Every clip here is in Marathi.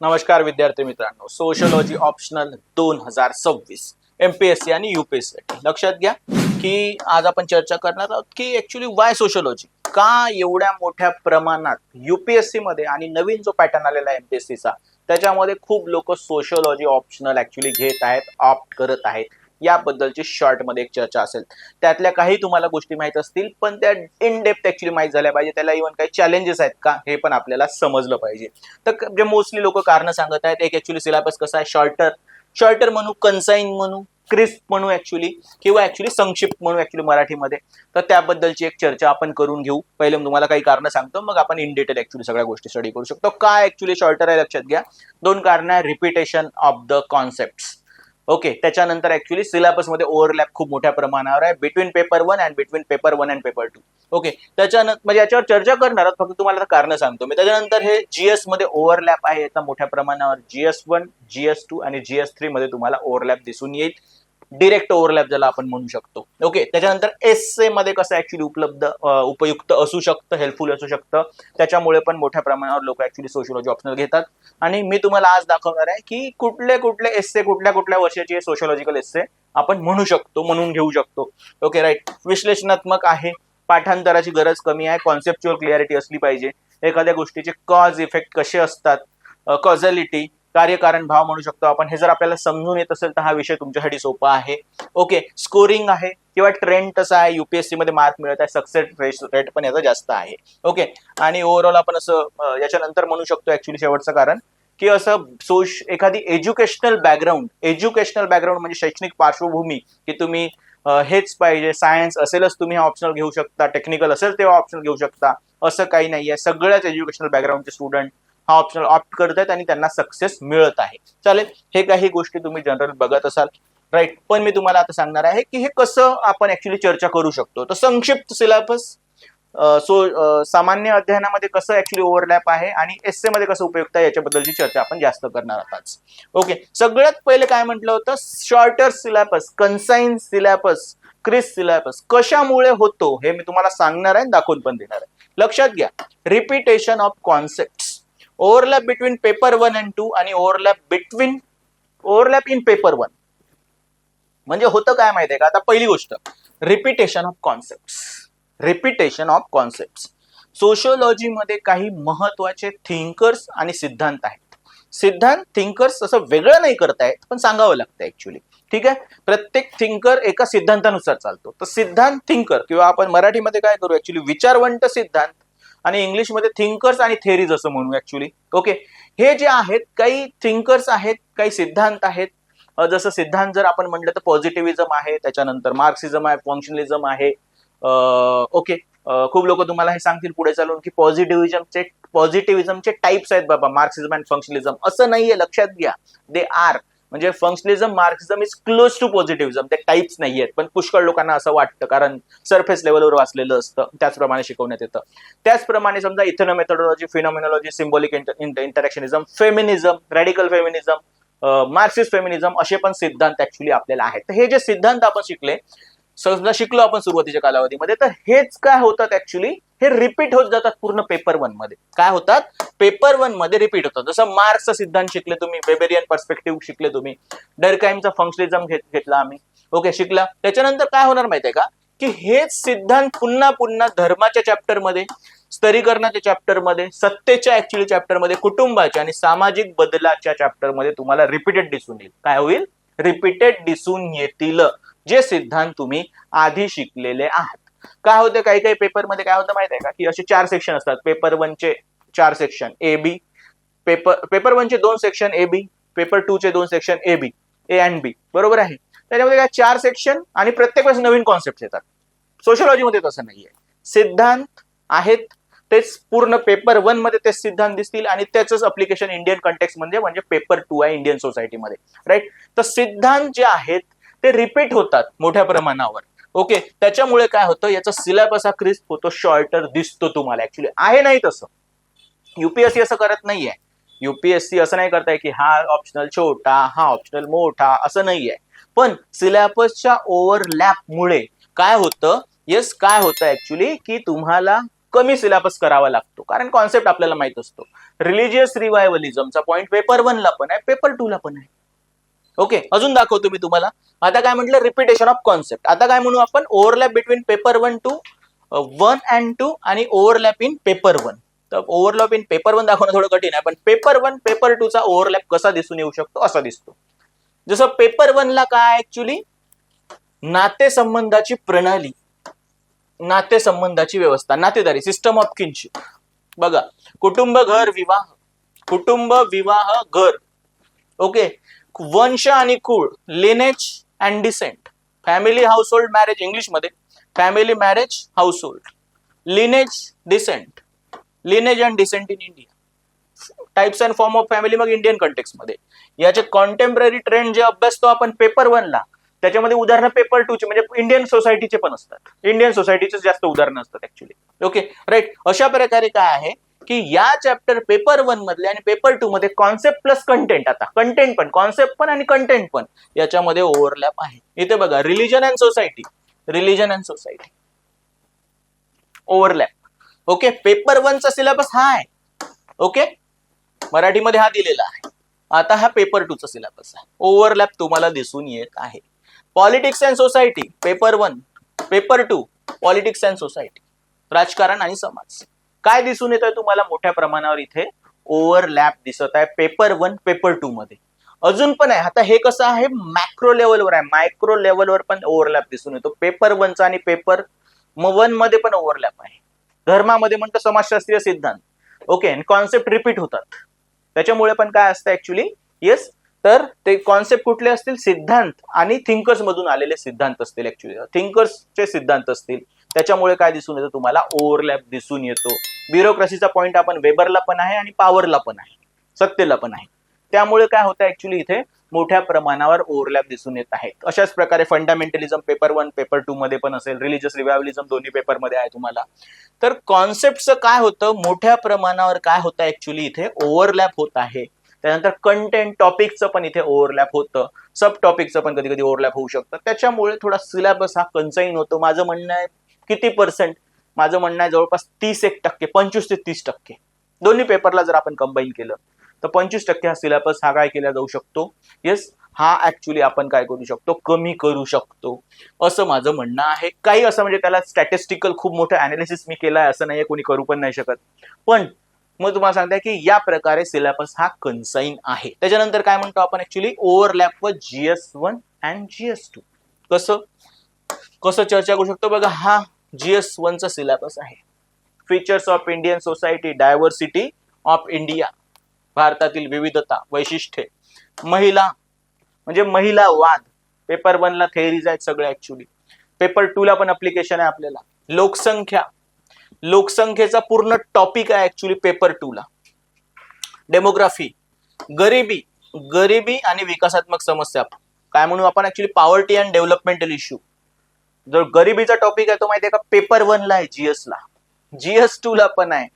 नमस्कार विद्यार्थी मित्रांनो. सोशलॉजी ऑप्शनल दोन हजार सव्वीस. एमपीएससी आणि युपीएससी लक्षात घ्या की आज आपण चर्चा करणार आहोत की ऍक्च्युली वाय सोशलॉजी का एवढ्या मोठ्या प्रमाणात युपीएससी मध्ये आणि नवीन जो पॅटर्न आलेला आहे एमपीएससीचा त्याच्यामध्ये खूप लोक सोशलॉजी ऑप्शनल ऍक्च्युली घेत आहेत ऑप्ट करत आहेत. याबद्दलची शॉर्टमध्ये एक चर्चा असेल. त्यातल्या काही तुम्हाला गोष्टी माहीत असतील पण त्या इन डेप्थ ऍक्च्युली माहीत झाल्या पाहिजे. त्याला इव्हन काही चॅलेंजेस आहेत का हे पण आपल्याला समजलं पाहिजे. तर जे मोस्टली लोक कारण सांगत आहेत एक ऍक्च्युली सिलेबस कसा आहे? शॉर्टर शॉर्टर म्हणू कन्साईन म्हणू क्रिस्प म्हणू ऍक्च्युली किंवा ऍक्च्युली संक्षिप्त म्हणू ऍक्च्युली मराठीमध्ये. तर त्याबद्दलची एक चर्चा आपण करून घेऊ. पहिले मी तुम्हाला काही कारण सांगतो मग आपण इन डिटेल ऍक्च्युली सगळ्या गोष्टी स्टडी करू शकतो. काय ऍक्च्युली शॉर्टर आहे लक्षात घ्या. दोन कारण आहे repetition of the concept okay त्याच्यानंतर ऍक्च्युली सिलेबसमध्ये ओव्हरलॅप खूप मोठ्या प्रमाणावर आहे. Between paper one and between paper one and paper two okay त्याच्यानंतर म्हणजे याच्यावर चर्चा करणार आहोत. फक्त तुम्हाला कारण सांगतो मी. त्याच्यानंतर हे जीएसमध्ये ओव्हरलॅप आहे. याचा मोठ्या प्रमाणावर जीएस वन जीएस टू आणि जीएस थ्री मध्ये तुम्हाला ओव्हरलॅप दिसून येईल. डिरेक्ट ओव्हरलॅप ज्याला आपण म्हणू शकतो. ओके त्याच्यानंतर एस ए मध्ये कसं ऍक्च्युली उपलब्ध उपयुक्त असू शकतं हेल्पफुल असू शकतं. त्याच्यामुळे पण मोठ्या प्रमाणावर लोक ऍक्च्युली सोशलॉजी ऑप्शनल घेतात. आणि मी तुम्हाला आज दाखवणार आहे की कुठले कुठले एस्से कुठल्या कुठल्या वर्षाचे सोशोलॉजिकल एस ए आपण म्हणू शकतो म्हणून घेऊ शकतो. ओके राईट विश्लेषणात्मक आहे. पाठांतराची गरज कमी आहे. कॉन्सेप्च्युअल क्लिअरिटी असली पाहिजे. एखाद्या गोष्टीचे कॉज इफेक्ट कसे असतात? कॉझॅलिटी कार्यकारण भाव म्हणू शकतो आपण. हे जर आपल्याला समजून येत असेल तर हा विषय तुमच्यासाठी सोपा आहे. ओके स्कोरिंग आहे किंवा ट्रेंड कसा आहे युपीएससी मध्ये मार्क मिळत आहे सक्सेस रेट पण याचा जास्त आहे. ओके आणि ओव्हरऑल आपण असं याच्यानंतर म्हणू शकतो ऍक्च्युली शेवटचं कारण की असं सोश एखादी एज्युकेशनल बॅकग्राऊंड एज्युकेशनल बॅकग्राऊंड म्हणजे शैक्षणिक पार्श्वभूमी की तुम्ही हेच पाहिजे सायन्स असेलच तुम्ही हा ऑप्शनल घेऊ शकता टेक्निकल असेल तेव्हा ऑप्शनल घेऊ शकता असं काही नाहीये. सगळ्याच एज्युकेशनल बॅकग्राऊंडचे स्टुडंट हा ऑप्शन ऑप्ट करत आहेत आणि त्यांना सक्सेस मिळत आहे. चालेल हे काही गोष्टी तुम्ही जनरल बघत असाल. राईट पण मी तुम्हाला आता सांगणार आहे की हे कसं आपण ऍक्च्युली चर्चा करू शकतो. तर संक्षिप्त सिलेबस सो सामान्य अध्ययनामध्ये कसं ऍक्च्युली ओव्हरलॅप आहे आणि एसमध्ये कसं उपयुक्त आहे याच्याबद्दलची चर्चा आपण जास्त करणार आहोत ओके सगळ्यात पहिले काय म्हटलं होतं? Shorter syllabus concise syllabus crisp syllabus कशामुळे होतो हे मी तुम्हाला सांगणार आहे दाखवून पण देणार आहे. लक्षात घ्या. Repetition of concept overlap between paper one and two आणि overlap between overlap in paper one. म्हणजे होतं काय माहितीये का? आता पहिली गोष्ट repetition of concept repetition of concept सोशिओलॉजीमध्ये काही महत्त्वाचे थिंकर्स आणि सिद्धांत आहेत. सिद्धांत थिंकर्स असं वेगळं नाही करतायत पण सांगावं लागतं ऍक्च्युली ठीक आहे? प्रत्येक थिंकर एका सिद्धांतानुसार चालतो. तर सिद्धांत थिंकर किंवा आपण मराठीमध्ये काय करू ऍक्च्युली विचारवंत सिद्धांत आणि इंग्लिशमध्ये थिंकर्स आणि थेरीज असं म्हणू ऍक्च्युली ओके हे जे आहेत काही थिंकर्स आहेत काही सिद्धांत आहेत. जसं सिद्धांत जर आपण म्हटलं तर पॉझिटिव्हिझम आहे त्याच्यानंतर मार्क्सिझम आहे फंक्शनलिझम आहे. ओके खूप लोक तुम्हाला हे सांगतील पुढे चालून की पॉझिटिव्हिझमचे पॉझिटिव्हिझमचे टाइप्स आहेत बाबा मार्क्सिझम अँड फंक्शनलिझम असं नाहीये लक्षात घ्या. दे आर म्हणजे functionalism Marxism is close to positivism ते टाइप्स नाही आहेत. पण पुष्कळ लोकांना असं वाटतं. कारण सरफेस लेवलवर वाचलेलं असतं. त्याचप्रमाणे शिकवण्यात येतं. त्याचप्रमाणे समजा ethnomethodology phenomenology symbolic interactionism feminism radical feminism Marxist feminism असे पण सिद्धांत ऍक्च्युली आपल्याला आहेत. तर हे जे सिद्धांत आपण शिकले समजा शिकलो आपण सुरुवातीच्या कालावधीमध्ये. तर हेच काय होतात ऍक्च्युली हे रिपीट होत जातात पूर्ण पेपर वनमध्ये. काय होतात? पेपर वनमध्ये रिपीट होतात. जसं मार्क्सचा सिद्धांत शिकले तुम्ही बेबेरियन पर्स्पेक्टिव्ह शिकले तुम्ही. डरकाईमचा फंक्शनिझम घेत घेतला आम्ही. ओके शिकला. त्याच्यानंतर काय होणार माहितीये का? की हेच सिद्धांत पुन्हा पुन्हा धर्माच्या चॅप्टरमध्ये स्तरीकरणाच्या चॅप्टरमध्ये सत्तेच्या ऍक्च्युअली चॅप्टरमध्ये कुटुंबाच्या आणि सामाजिक बदलाच्या चॅप्टरमध्ये तुम्हाला रिपीटेड दिसून येईल. काय होईल? रिपीटेड दिसून येतील. जे सिद्धांत तुम्ही आधी शिकलेले आहात. काय होतं काही काही पेपरमध्ये काय होतं माहिती आहे का? की असे चार सेक्शन असतात. पेपर वनचे चार section A B paper paper वनचे दोन section A B paper two चे दोन section A B A and बी बरोबर आहे? त्याच्यामध्ये काय? चार सेक्शन आणि प्रत्येक वेळेस नवीन कॉन्सेप्ट येतात. सोशलॉजीमध्ये तसं नाहीये. सिद्धांत आहेत तेच पूर्ण पेपर वनमध्ये तेच सिद्धांत दिसतील आणि त्याच अप्लिकेशन इंडियन कॉन्टेक्स म्हणजे म्हणजे पेपर टू आहे इंडियन सोसायटीमध्ये राईट तर सिद्धांत जे आहेत ते रिपीट होतात मोठ्या प्रमाणावर. ओके त्याच्यामुळे काय होतं याचा सिलेबस हा क्रिस्प होतो शॉर्टर दिसतो तुम्हाला. ऍक्च्युली आहे नाही तसं. युपीएससी असं करत नाहीये. युपीएससी असं नाही करताय की हा ऑप्शनल छोटा हा ऑप्शनल मोठा असं नाहीये. पण सिलेबसच्या ओव्हरलॅपमुळे काय होतं? येस काय होतं ऍक्च्युली की तुम्हाला कमी सिलेबस करावा लागतो. कारण कॉन्सेप्ट आपल्याला माहीत असतो. रिलिजियस रिवायवलिझमचा पॉईंट पेपर ला पण आहे पेपर टूला पण आहे. ओके अजून दाखवतो मी तुम्हाला. आता काय म्हटलं? रिपिटेशन ऑफ कॉन्सेप्ट आता काय म्हणू आपण? Overlap between paper one two one and two आणि ओव्हरलॅप इन पेपर वन तर ओव्हरलॅप इन पेपर वन दाखवणं थोडं कठीण आहे पण पेपर वन पेपर टू चा ओव्हरलॅप कसा दिसून येऊ शकतो? असा दिसतो. जसं पेपर वनला काय ऍक्च्युली नातेसंबंधाची प्रणाली. नातेसंबंधाची व्यवस्था. नातेदारी. सिस्टम ऑफ किनशिप बघा. कुटुंब घर विवाह. कुटुंब विवाह घर. ओके वंश आणि कुळ lineage and descent family household marriage इंग्लिशमध्ये family marriage household lineage descent lineage and descent in India types and form of family मग इंडियन कंटेक्समध्ये. याचे कॉन्टेम्पररी ट्रेंड जे अभ्यासतो आपण पेपर वनला त्याच्यामध्ये उदाहरणं पेपर टू चे म्हणजे इंडियन सोसायटीचे पण असतात. इंडियन सोसायटीचे जास्त उदाहरणं असतात ऍक्च्युली ओके राईट अशा प्रकारे काय आहे? की या चॅप्टर पेपर वन मधले आणि पेपर टू मध्ये कॉन्सेप्ट प्लस कंटेंट आता. कंटेंट पण कॉन्सेप्ट पण आणि कंटेंट पण याच्यामध्ये ओव्हरलॅप आहे. इथे बघा religion and society religion and society overlap okay paper वनचा syllabus हा आहे. ओके मराठीमध्ये हा दिलेला आहे. आता हा पेपर टूचा सिलेबस आहे. ओव्हरलॅप तुम्हाला दिसून येत आहे. Politics and society paper one paper two politics and society राजकारण आणि समाज. काय दिसून येत आहे तुम्हाला मोठ्या प्रमाणावर इथे? ओव्हरलॅप दिसत आहे पेपर वन पेपर टू मध्ये. अजून पण आहे. आता हे कसं आहे? मॅक्रो लेवलवर आहे. मायक्रो लेवलवर पण ओव्हरलॅप दिसून येतो. पेपर वनचा आणि पेपर वनमध्ये पण ओव्हरलॅप आहे. धर्मामध्ये म्हणतो समाजशास्त्रीय सिद्धांत. ओके कॉन्सेप्ट रिपीट होतात. त्याच्यामुळे पण काय असतं ऍक्च्युली येस तर ते कॉन्सेप्ट कुठले असतील? सिद्धांत आणि थिंकर्स मधून आलेले सिद्धांत असतील ऍक्च्युली थिंकर्सचे सिद्धांत असतील. त्याच्यामुळे काय दिसून येतं तुम्हाला? ओव्हरलॅप दिसून येतो. ब्युरोक्रेसीचा पॉईंट आपण वेबरला पण आहे आणि पॉवरला पण आहे. सत्तेला पण आहे. त्यामुळे काय होतं ऍक्च्युली इथे मोठ्या प्रमाणावर ओव्हरलॅप दिसून येत आहेत. अशाच प्रकारे fundamentalism paper one paper two मध्ये पण असेल रिलिजियस रिव्हायवलिझम दोन्ही पेपरमध्ये आहे तुम्हाला. तर कॉन्सेप्टचं काय होतं? मोठ्या प्रमाणावर काय होतं ऍक्च्युली इथे? ओव्हरलॅप होत आहे. त्यानंतर कंटेंट टॉपिकचं पण इथे ओव्हरलॅप होतं. सब टॉपिकचं पण कधी कधी ओव्हरलॅप होऊ शकतं. त्याच्यामुळे थोडा सिलेबस हा कन्साईन होतो. माझं म्हणणं आहे किती पर्सेंट माझं म्हणणं आहे जवळपास तीस एक टक्के पंचवीस ते तीस टक्के. दोन्ही पेपरला जर आपण कंबाईन केलं तर पंचवीस टक्के हा सिलेबस हा काय केला जाऊ शकतो? येस हा ऍक्च्युली आपण काय करू शकतो? कमी करू शकतो. असं माझं म्हणणं आहे. काही असं म्हणजे त्याला स्टॅटिस्टिकल खूप मोठं अनालिसिस मी केलाय असं नाहीये कोणी करू पण नाही शकत. पण मग तुम्हाला सांगताय की या प्रकारे सिलेबस हा कन्साईन आहे. त्याच्यानंतर काय म्हणतो आपण ऍक्च्युली ओव्हरलॅप व GS one and GS two कसं? कसं चर्चा करू शकतो? बघा हा जीएस वनचा सिलेबस आहे. Features of Indian society diversity of India भारतातील विविधता वैशिष्ट्ये. महिला म्हणजे महिला वाद पेपर वनला थेअरीज आहेत सगळ्या ऍक्च्युली पेपर टू ला पण अप्लिकेशन आहे आपल्याला. लोकसंख्या. लोकसंख्येचा पूर्ण टॉपिक आहे ऍक्च्युली पेपर टू ला. डेमोग्राफी गरिबी. गरिबी आणि विकासात्मक समस्या. काय म्हणू आपण actually poverty and developmental issue जो गरिबीचा टॉपिक आहे तो माहिती आहे का पेपर वनला आहे जीएस ला. जीएस टू ला पण आहे.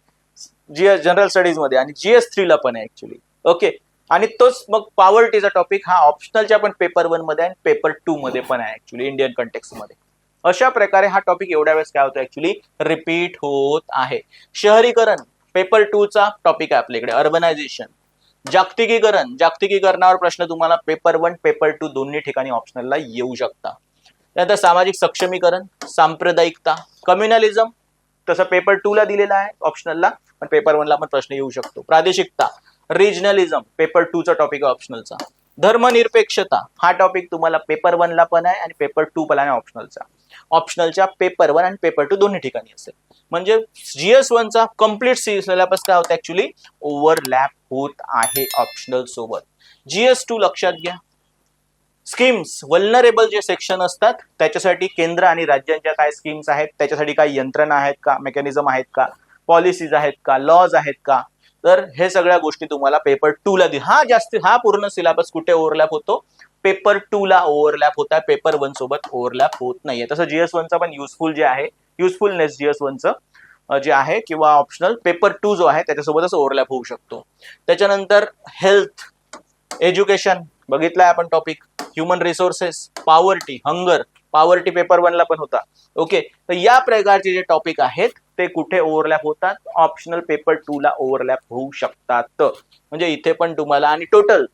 जीएस जनरल स्टडीजमध्ये आणि जीएस थ्री ला पण आहे ऍक्च्युली ओके आणि तोच मग पॉवर्टीचा टॉपिक हा ऑप्शनलच्या पण पेपर वनमध्ये आणि पेपर टू मध्ये पण आहे ऍक्च्युली इंडियन कंटेक्समध्ये. अशा प्रकारे हा टॉपिक एवढ्या वेळेस काय होतो ऍक्च्युली रिपीट होत आहे. शहरीकरण पेपर टू चा टॉपिक आहे आपल्याकडे अर्बनायझेशन जागतिकीकरण जागतिकीकरणावर प्रश्न तुम्हाला पेपर वन पेपर टू दोन्ही ठिकाणी ऑप्शनलला येऊ शकता. त्यानंतर सामाजिक सक्षमीकरण सांप्रदायिकता कम्युनलिझम तसं पेपर टू ला दिलेला आहे ऑप्शनलला पण पेपर वनला पण प्रश्न येऊ शकतो. प्रादेशिकता रिजनलिझम पेपर टू चा टॉपिक आहे ऑप्शनलचा धर्मनिरपेक्षता हा टॉपिक तुम्हाला पेपर वनला पण आहे आणि पेपर टू पण आहे ऑप्शनलचा ऑप्शनलच्या पेपर वन आणि पेपर टू दोन्ही ठिकाणी असेल. म्हणजे जीएस वनचा कंप्लीट सिलेबस काय होता ऍक्च्युली ओव्हरलॅप होत आहे ऑप्शनल सोबत. जीएस टू लक्षात घ्या. स्कीम्स वल्नरेबल जे सेक्शन असतात त्याच्यासाठी केंद्र आणि राज्यांच्या काय स्कीम्स आहेत त्याच्यासाठी काय यंत्रणा आहेत का मेकॅनिझम आहेत का पॉलिसीज आहेत का लॉज आहेत का? तर हे सगळ्या गोष्टी तुम्हाला पेपर टू ला हा जास्त हा पूर्ण सिलेबस कुठे ओव्हरलॅप होतो? पेपर टू ला ओव्हरलॅप होता पेपर वन सोबत ओव्हरलॅप होत नाहीये. तसं जीएस वनचा पण युजफुल जे आहे युजफुलनेस जीएस वनचं जे आहे किंवा ऑप्शनल पेपर टू जो आहे त्याच्यासोबतच ओव्हरलॅप होऊ शकतो. त्याच्यानंतर हेल्थ एज्युकेशन बघितलाय आपण topic human resources poverty hunger poverty paper वनला पण होता. ओके तर या प्रकारचे जे टॉपिक आहेत ते कुठे ओव्हरलॅप होतात? ऑप्शनल पेपर टू ला ओव्हरलॅप होऊ शकतात. म्हणजे इथे पण तुम्हाला आणि टोटल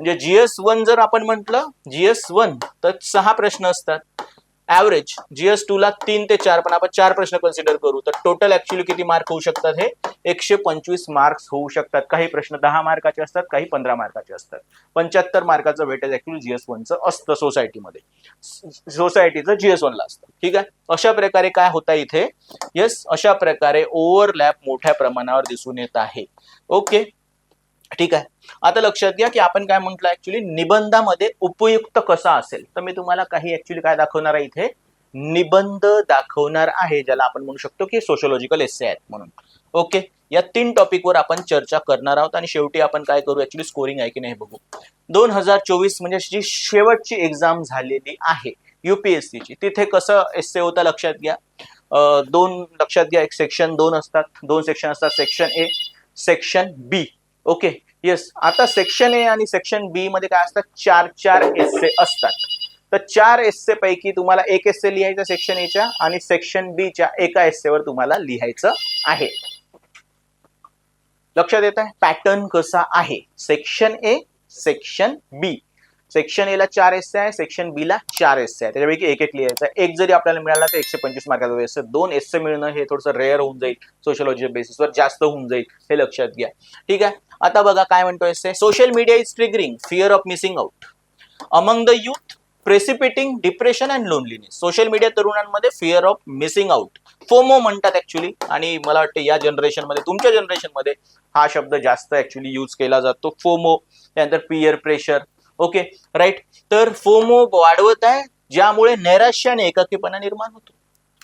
म्हणजे जीएस वन जर आपण म्हटलं जीएस वन तर सहा प्रश्न असतात. ऍव्हरेज जीएस टू ला तीन ते चार पण आपण चार प्रश्न कन्सिडर करू. तर टोटल ऍक्च्युली किती मार्क होऊ शकतात हे? एकशे पंचवीस मार्क्स होऊ शकतात. काही प्रश्न दहा मार्काचे असतात काही पंधरा मार्काचे असतात. पंच्याहत्तर मार्काचं वेटेज ऍक्च्युली जीएस वनचं असतं सोसायटीमध्ये सोसायटीचं जीएस वनला असतं. ठीक आहे? अशा प्रकारे काय होता इथे? येस अशा प्रकारे ओव्हरलॅप मोठ्या प्रमाणावर दिसून येत आहे. ओके ठीक आहे? आता लक्षात घ्या की आपण काय म्हटलं ऍक्च्युली निबंधामध्ये उपयुक्त कसा असेल? तर मी तुम्हाला काही ऍक्च्युली काय दाखवणार आहे इथे? निबंध दाखवणार आहे ज्याला आपण म्हणू शकतो की सोशोलॉजिकल एसे आहेत म्हणून. ओके या तीन टॉपिकवर आपण चर्चा करणार आहोत आणि शेवटी आपण काय करू ऍक्च्युली स्कोरिंग आहे की नाही बघू. दोन हजार चोवीस म्हणजे जी शेवटची एक्झाम झालेली आहे युपीएससीची तिथे कसं एस्से होता लक्षात घ्या. दोन लक्षात घ्या एक सेक्शन दोन असतात दोन सेक्शन असतात section A section B okay yes आता सेक्शन ए आणि सेक्शन बी मध्ये काय असतात? चार चार एस्से असतात. तर चार एस्से पैकी तुम्हाला एक एस्से लिहायचं सेक्शन एच्या आणि सेक्शन बी च्या एका एस्सेवर तुम्हाला लिहायचं आहे. लक्षात येत आहे पॅटर्न कसा आहे? Section A section B section A ला चार एस आहे सेक्शन बी ला चार एस आहे. त्याच्यापैकी एक एक लिहायचं आहे. एक जरी आपल्याला मिळाला तर एकशे पंचवीस मार्काचा एस दोन एस मिळणं हे थोडंसं रेअर होऊन जाईल. सोशलॉजी बेसिसवर जास्त होऊन जाईल. हे लक्षात घ्या. ठीक आहे? आता बघा काय म्हणतो S social media is triggering fear of missing out among the youth precipitating depression and loneliness social media तरुणांमध्ये fear of missing out FOMO म्हणतात ऍक्च्युली आणि मला वाटतं या जनरेशनमध्ये तुमच्या जनरेशनमध्ये हा शब्द जास्त ऍक्च्युली यूज केला जातो. फोमो त्यानंतर पियर प्रेशर ओके राईट तर फोमो वाढवत आहे ज्यामुळे नैराश्य आणि एकाकीपणा निर्माण होतो.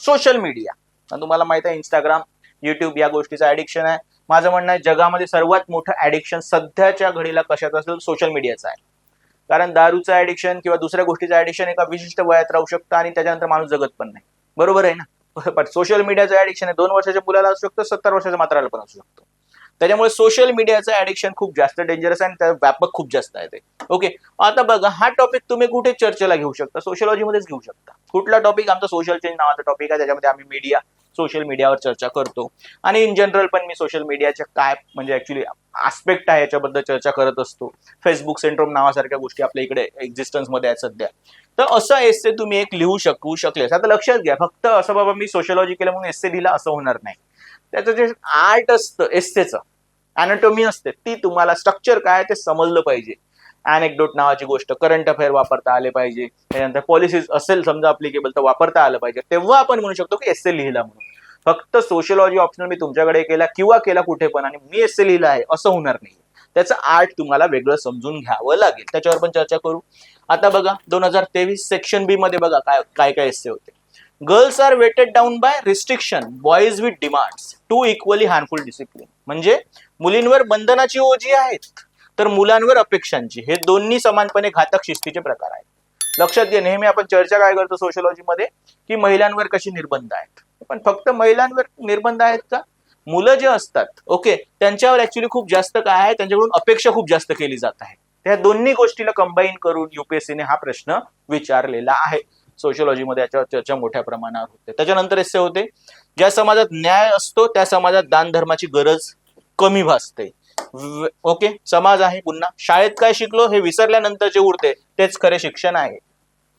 सोशल मीडिया तुम्हाला माहीत आहे इंस्टाग्राम युट्यूब या गोष्टीचं ऍडिक्शन आहे. माझं म्हणणं आहे जगामध्ये सर्वात मोठं ऍडिक्शन सध्याच्या घडीला कशाचं असेल? सोशल मीडियाचं आहे. कारण दारूचं ऍडिक्शन किंवा दुसऱ्या गोष्टीचं ऍडिक्शन एका विशिष्ट वयात राहू शकतं आणि त्याच्यानंतर माणूस जगत पण नाही. बरोबर आहे ना? पण सोशल मीडियाचं ऍडिक्शन आहे. दोन वर्षाच्या मुलाला असू शकतं सत्तर वर्षाच्या मात्राला पण असू शकतो. त्याच्यामुळे सोशल मीडियाचं ऍडिक्शन खूप जास्त डेंजरस आहे आणि त्या व्यापक खूप जास्त आहे ते. ओके आता बघा हा टॉपिक तुम्ही कुठे चर्चेला घेऊ शकता? सोशलॉजीमध्येच घेऊ शकता. कुठला टॉपिक आमचा सोशल चेंज नावाचा टॉपिक आहे त्याच्यामध्ये आम्ही मीडिया सोशल मीडियावर चर्चा करतो. आणि इन जनरल पण मी सोशल मीडियाच्या काय म्हणजे ऍक्च्युली आस्पेक्ट आहे याच्याबद्दल चर्चा करत असतो. फेसबुक सेंट्रोम नावासारख्या गोष्टी आपल्या इकडे एक्झिस्टन्समध्ये आहेत सध्या. तर असं एस्से तुम्ही एक लिहू शकू शकले आता लक्षात घ्या फक्त असं बाबा मी सोशलॉजी केलं म्हणून एस्से लिहिला असं होणार नाही. त्याचं जे आर्ट असतं एस्सेचं अॅनाटॉमी असते ती तुम्हाला स्ट्रक्चर काय ते समजलं पाहिजे. अॅनेक्डोट नावाची गोष्ट करंट अफेअर वापरता आले पाहिजे. त्यानंतर पॉलिसीज असेल समजा अप्लिकेबल तर वापरता आलं पाहिजे. तेव्हा आपण म्हणू शकतो की एस्से लिहिला म्हणून. फक्त सोशलॉजी ऑप्शनल मी तुमच्याकडे केला किंवा केला कुठे पण आणि मी एस्से लिहिला आहे असं होणार नाही त्याचं आर्ट तुम्हाला वेगळं समजून घ्यावं लागेल. त्याच्यावर पण चर्चा करू. आता बघा दोन हजार तेवीस सेक्शन बी मध्ये बघा काय काय काय एस्से होते. Girls are weighted down by restriction boys with demands too equally harmful discipline म्हणजे मुलींवर बंधनाची ओझी आहेत तर मुलांवर अपेक्षांची. हे दोन्ही समानपणे घातक शिस्तीचे प्रकार आहेत. लक्षात घे नेहमी आपण चर्चा काय करतो सोशलॉजी मध्ये? की महिलांवर कशी निर्बंध आहेत. पण फक्त महिलांवर निर्बंध आहेत का? मुलं जे असतात ओके त्यांच्यावर ऍक्च्युली खूप जास्त काय आहे? त्यांच्याकडून अपेक्षा खूप जास्त केली जात आहे. त्या दोन्ही गोष्टीला कंबाईन करून युपीएससीने हा प्रश्न विचारलेला आहे. सोशलॉजीमध्ये याच्यावर चर्चा मोठ्या प्रमाणावर होते. त्याच्यानंतर असे होते ज्या समाजात न्याय असतो त्या समाजात दान धर्माची गरज कमी भासते. ओके? समाज आहे पुन्हा. शाळेत काय शिकलो हे विसरल्यानंतर जे उरते तेच खरे शिक्षण आहे.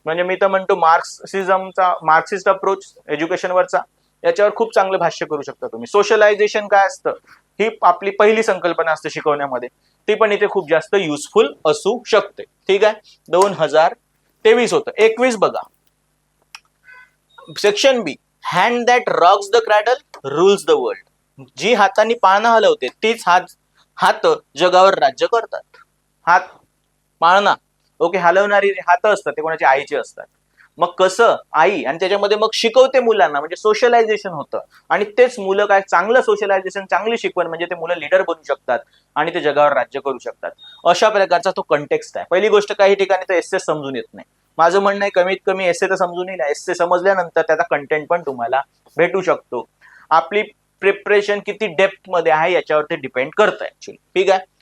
म्हणजे मी तर म्हणतो मार्क्सिझमचा मार्क्सिस्ट अप्रोच एज्युकेशनवरचा याच्यावर खूप चांगलं भाष्य करू शकता तुम्ही. सोशलायझेशन काय असतं? ही आपली पहिली संकल्पना असते शिकवण्यामध्ये. ती पण इथे खूप जास्त युजफुल असू शकते. ठीक आहे? दोन हजार तेवीस होतं. एकवीस बघा. Section B hand that rocks the cradle rules the world जी हाताने पाळणा हलवते तीच हात हात जगावर राज्य करतात. हात पाळणा. ओके हलवणारी हात असतात ते कोणाच्या आईचे असतात. मग कसं? आई आणि त्याच्यामध्ये मग शिकवते मुलांना म्हणजे सोशलायझेशन होतं. आणि तेच मुलं काय चांगलं सोशलायझेशन चांगली शिकवण म्हणजे ते मुलं लिडर बनू शकतात आणि ते जगावर राज्य करू शकतात. अशा प्रकारचा तो कंटेक्स्ट आहे. पहिली गोष्ट काही ठिकाणी तर एस समजून येत नाही. माझं म्हणणं आहे कमीत कमी एसए तर समजून येईल. ए समजल्यानंतर त्याचा कंटेंट पण तुम्हाला भेटू शकतो. आपली प्रिपरेशन किती डेप्थमध्ये आहे याच्यावरती डिपेंड करतं ऍक्च्युली ठीक आहे?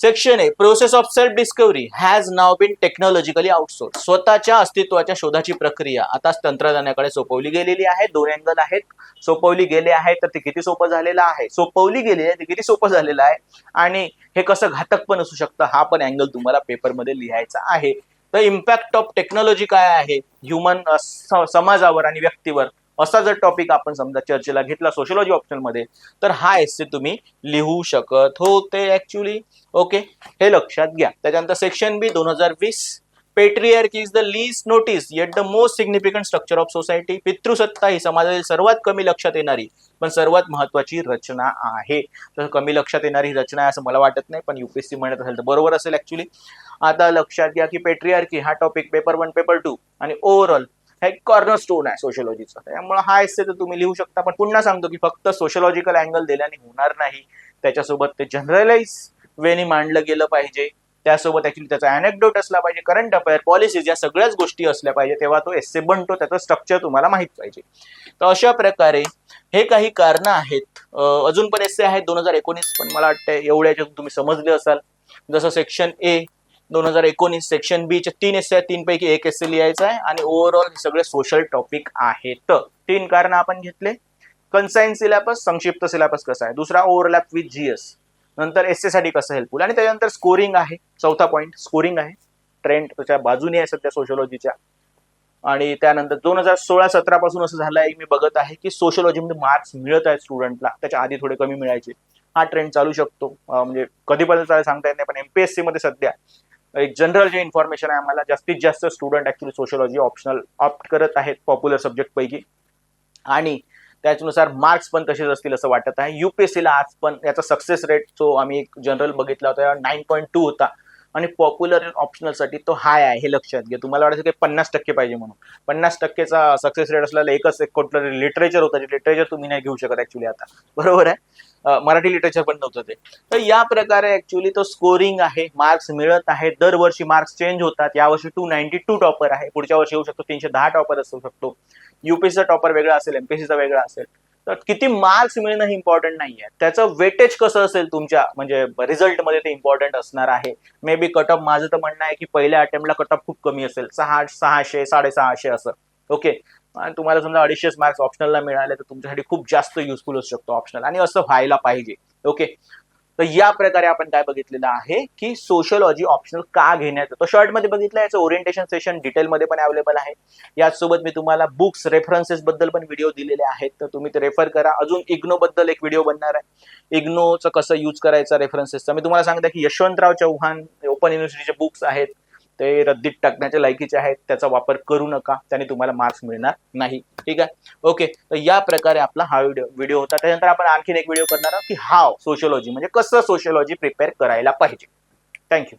Section A process of self discovery has now been technologically outsourced स्वतःच्या अस्तित्वाच्या शोधाची प्रक्रिया आता तंत्रज्ञानाकडे सोपवली गेलेली आहे दोन अँगल आहेत. सोपवली गेले आहे तर ते किती सोपं झालेलं आहे? सोपवली गेली आहे ते किती सोपं झालेलं आहे? आणि हे कसं घातक पण असू शकतं हा पण अँगल तुम्हाला पेपरमध्ये लिहायचा आहे. तर इम्पॅक्ट ऑफ टेक्नॉलॉजी काय आहे? ह्युमन समाजावर आणि व्यक्तीवर. असा जर टॉपिक आपण समजा चर्चेला घेतला सोशलॉजी ऑप्शनमध्ये तर हा एस्से तुम्ही लिहू शकत होते ऍक्च्युली ओके हे लक्षात घ्या. त्याच्यानंतर सेक्शन बी दोन हजार वीस. Patriarchy is the least noticed yet the most significant structure of society पितृसत्ता ही समाजातील सर्वात कमी लक्षात येणारी पण सर्वात महत्वाची रचना आहे. तर कमी लक्षात येणारी रचना आहे असं मला वाटत नाही पण युपीएससी म्हणत असेल तर बरोबर असेल ऍक्च्युली आता लक्षात घ्या की पेट्रियार्की हा topic paper one paper two आणि ओव्हरऑल हे कॉर्नर स्टोन आहे सोशलॉजीचा त्यामुळे हा एस्से तर तुम्ही लिहू शकता पण पुन्हा सांगतो की फक्त सोशलॉजिकल अँगल दिल्याने होणार नाही. त्याच्यासोबत ते जनरलाइज वेनी मांडलं गेलं पाहिजे. त्यासोबत ऍक्च्युली त्याचा अनेक्डोट असला पाहिजे. करंट अफेअर पॉलिसीज या सगळ्याच गोष्टी असल्या पाहिजे. तेव्हा तो एस्से बनतो त्याचं स्ट्रक्चर तुम्हाला माहीत पाहिजे. तर अशा प्रकारे हे काही कारणं आहेत. अजून पण एस्से आहेत दोन हजार एकोणीस पण मला वाटतं एवढ्या तुम्ही समजले असाल. जसं सेक्शन ए दोन हजार एकोणीस सेक्शन बीचे तीन एस आहेत तीन पैकी एक एस लिहायचा आहे आणि ओव्हरऑल हे सगळे सोशल टॉपिक आहेत. तीन कारण आपण घेतले. कन्साईन सिलेबस संक्षिप्त सिलेबस कसा आहे? दुसरा ओव्हरलॅप विथ जीएस नंतर एससाठी कसं हेल्पफुल आणि त्याच्यानंतर स्कोरिंग आहे. चौथा पॉईंट स्कोरिंग आहे. ट्रेंड त्याच्या बाजूने आहे सध्या सोशोलॉजीच्या आणि त्यानंतर दोन हजार सोळा सतरा पासून असं झालं आहे मी बघत आहे की सोशोलॉजीमध्ये मार्क्स मिळत आहेत स्टुडंटला त्याच्या आधी थोडे कमी मिळायचे. हा ट्रेंड चालू शकतो. म्हणजे कधीपर्यंत चालेल सांगता येत नाही पण एमपीएससी मध्ये सध्या एक जनरल जे इन्फॉर्मेशन आहे आम्हाला जास्तीत जास्त student actually sociology optional opt करत आहेत पॉप्युलर सब्जेक्ट पैकी. आणि त्याच्यानुसार मार्क्स पण तसेच असतील असं वाटत आहे. युपीएससीला आज पण याचा सक्सेस रेट जो आम्ही एक जनरल बघितला होता नाईन पॉईंट टू होता. आणि पॉप्युलर ऑप्शनलसाठी तो हाय आहे हे लक्षात घ्या. तुम्हाला वाटतं की पन्नास टक्के पाहिजे म्हणून. पन्नास टक्केचा सक्सेस रेट असलेला एकच एक कुठलं लिटरेचर होतं लिटरेचर तुम्ही नाही घेऊ शकत ऍक्च्युली आता. बरोबर आहे? मराठी लिटरेचर पण नव्हतं ते. तर या प्रकारे ऍक्च्युली तो स्कोरिंग आहे मार्क्स मिळत आहे दरवर्षी मार्क्स चेंज होतात. यावर्षी टू नाईन्टी टू टॉपर आहे. पुढच्या वर्षी येऊ शकतो. तीनशे दहा टॉपर असू शकतो. युपीसीचा टॉपर वेगळा असेल एमपीसीचा वेगळा असेल. तर किती मार्क्स मिळणं हे इम्पॉर्टंट नाही आहे त्याचं वेटेज कसं असेल तुमच्या म्हणजे रिझल्टमध्ये ते इम्पॉर्टंट असणार आहे. मे बी कट ऑफ माझं तर म्हणणं आहे की पहिल्या अटेम्प्टला कट ऑफ खूप कमी असेल. सहा सहाशे साडेसहाशे असं. ओके आणि तुम्हाला समजा अडीचशे मार्क्स ऑप्शनलला मिळाले तर तुमच्यासाठी खूप जास्त युजफुल असू शकतो ऑप्शनल आणि असं व्हायला पाहिजे. ओके तर या प्रकारे आपण काय बघितलेलं आहे की सोशलॉजी ऑप्शनल का घेण्यात येतो शॉर्टमध्ये बघितलं याचं ओरिएंटेशन सेशन डिटेलमध्ये पण अवेलेबल आहे. याचसोबत मी तुम्हाला बुक्स रेफरन्सेस बद्दल पण व्हिडिओ दिलेले आहेत. तर तुम्ही ते रेफर करा. अजून इग्नो बद्दल एक व्हिडिओ बनणार आहे. इग्नोचं कसं यूज करायचं रेफरन्सेसचा मी तुम्हाला सांगते की यशवंतराव चव्हाण ओपन युनिव्हर्सिटीचे बुक्स आहेत. ते रद्दीत टाकण्याच्या लायकीचे आहेत त्याचा वापर करू नका त्याने तुम्हाला मार्क्स मिळणार नाही. ठीक आहे? ओके तर या प्रकारे आपला हा व्हिडिओ व्हिडिओ होता. त्यानंतर आपण आणखीन एक व्हिडिओ करणार आहोत की हाव सोशलॉजी म्हणजे कसं सोशोलॉजी प्रिपेअर करायला पाहिजे. थँक्यू.